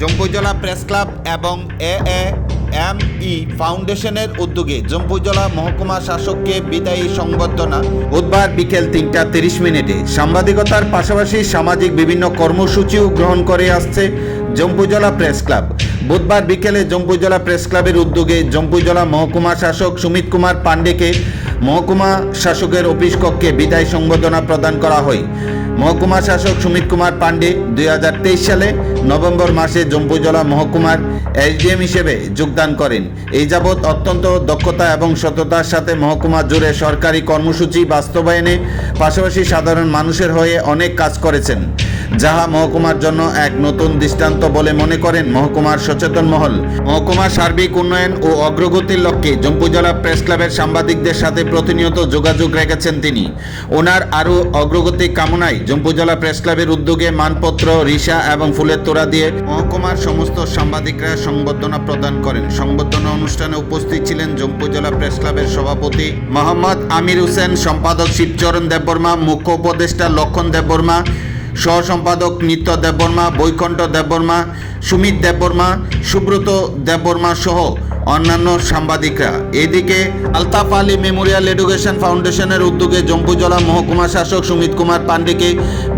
Jampujala press club এবং এ A M E ফাউন্ডেশনের উদ্যোগে জম্পুজলা মহকুমা শাসককে বিদায়ী সংবর্ধনা। বুধবার বিকেল তিনটা তিরিশ মিনিটে সাংবাদিকতার পাশাপাশি সামাজিক বিভিন্ন কর্মসূচিও গ্রহণ করে আসছে জম্পুজলা প্রেস ক্লাব। বুধবার বিকেলে জম্পুজলা প্রেস ক্লাবের উদ্যোগে জম্পুজলা মহকুমা শাসক সুমিত কুমার পাণ্ডেকে মহকুমা শাসকের অফিস কক্ষে বিদায় সংবর্ধনা প্রদান করা হয়। মহকুমা শাসক সুমিত কুমার পাণ্ডে দুই হাজার তেইশ সালে নভেম্বর মাসে জম্পুজলা মহকুমার এসডিএম হিসেবে যোগদান করেন। এই যাবৎ অত্যন্ত দক্ষতা এবং সততার সাথে মহকুমা জুড়ে সরকারি কর্মসূচি বাস্তবায়নে পাশাপাশি সাধারণ মানুষের হয়ে অনেক কাজ করেছেন, যাহা মহকুমার জন্য এক নতুন দৃষ্টান্ত বলে মনে করেন মহকুমার সচেতন মহল। মহকুমার সার্বিক উন্নয়ন ও অগ্রগতির লক্ষ্যে জম্পুজলা প্রেস ক্লাবের সাংবাদিকদের সাথে প্রতিনিয়ত যোগাযোগ রেখেছেন তিনি। ওনার আরও অগ্রগতি কামনায় জম্পুজলা প্রেস ক্লাবের উদ্যোগে মানপত্র, রিসা এবং ফুলের তোড়া দিয়ে মহকুমার সমস্ত সাংবাদিকরা সংবর্ধনা প্রদান করেন। সংবর্ধনা অনুষ্ঠানে উপস্থিত ছিলেন জম্পুজলা প্রেস ক্লাবের সভাপতি মোহাম্মদ আমির হোসেন, সম্পাদক শিবচরণ দেববর্মা, মুখ্য উপদেষ্টা লক্ষণ দেববর্মা সহ সম্পাদক নিত্য দেববর্মা, বৈকণ্ঠ দেববর্মা, সুমিত দেববর্মা, সুব্রত দেববর্মা সহ অন্যান্য সাংবাদিকরা। এদিকে আলতাফ আলী মেমোরিয়াল এডুকেশন ফাউন্ডেশনের উদ্যোগে জম্পুজলা মহকুমা শাসক সুমিত কুমার পান্ডেকে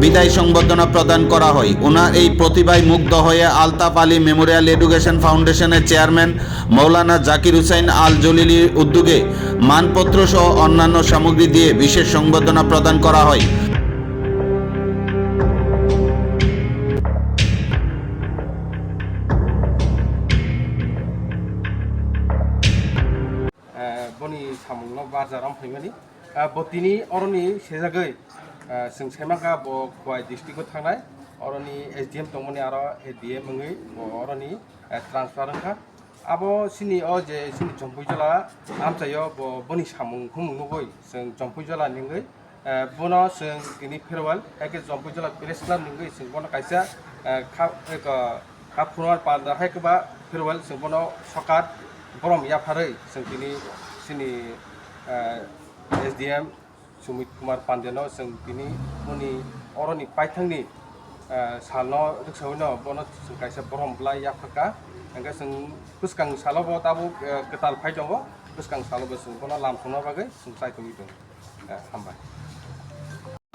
বিদায় সংবর্ধনা প্রদান করা হয়। ওনার এই প্রতিভায় মুগ্ধ হয়ে আলতাফ আলী মেমোরিয়াল এডুকেশন ফাউন্ডেশনের চেয়ারম্যান মৌলানা জাকির হুসাইন আল জলিলির উদ্যোগে মানপত্র সহ অন্যান্য সামগ্রী দিয়ে বিশেষ সংবর্ধনা প্রদান করা হয়। बनि सामुंनाव बाजाराव फैमानि बतिनि अरनि सेजागै जों सेमागा ब खवाइ डिस्ट्रिक्टआव थांनाय अरनि एस डि एम दंमोन आरो ए डि एम मङै अरनि ट्रान्सफार ओंखा आबो सिनि अ जे सिनि जम्पुइजला आमचायो ब बनि सामुं हुमुंगै जों जम्पुइजला निङै बनो जों दिनै फेरवाल एके जम्पुइजला प्रेस क्लाब निङै जों बनो काइसा खा खा फुनार पादा हायकबा फेरवाल जों बनो सकात बरम याफारै जों दिनै जोंनि S D M Sumit Kumar पान्डेनाव जों दिनै उनि अरनि पाइथांनि सालनो रिक्सावनो बनो जों काइसा बरम ब्ला याफाका ओंखाय जों गोसखां सालावबो दाबो गोताल फाइ दङ गोसखां सालावबो जों बनो लामसंनो बागै जों ट्राइखौ দিদों हामबाय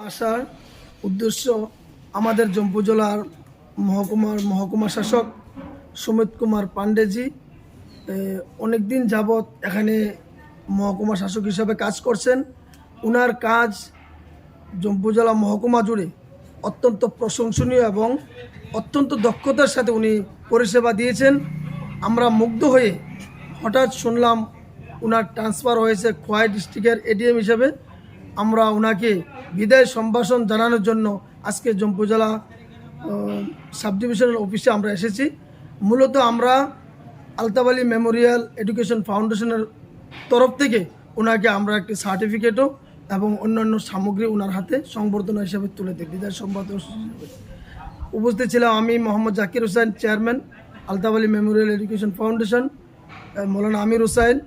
আসার উদ্দেশ্য আমাদের জম্পু জেলার মহকুমার মহকুমা শাসক সুমিত কুমার পাণ্ডেজি অনেক দিন যাবৎ এখানে মহকুমা শাসক হিসাবে কাজ করছেন। উনার কাজ জম্পু জেলা মহকুমা জুড়ে অত্যন্ত প্রশংসনীয় এবং অত্যন্ত দক্ষতার সাথে উনি পরিষেবা দিয়েছেন। আমরা মুগ্ধ হয়ে হঠাৎ শুনলাম ওনার ট্রান্সফার হয়েছে খোয়াই ডিস্ট্রিক্টের এডিএম হিসেবে। আমরা ওনাকে বিদায় সম্ভাষণ জানানোর জন্য আজকে জম্পু জেলা সাব ডিভিশনাল অফিসে আমরা এসেছি। মূলত আমরা আলতাবালি মেমোরিয়াল এডুকেশন ফাউন্ডেশনের তরফ থেকে ওনাকে আমরা একটি সার্টিফিকেটও এবং অন্যান্য সামগ্রী ওনার হাতে সংবর্ধনা হিসেবে তুলে দিই। বিদায় সম্বর্ধনা উপস্থিত ছিলাম আমি Mohammad Zakir Hossain chairman Altab Ali memorial education foundation Maulana Amir Hussain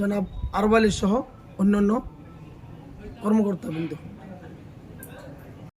জনাব আরবালি সহ অন্যান্য কর্মকর্তাবৃন্দ।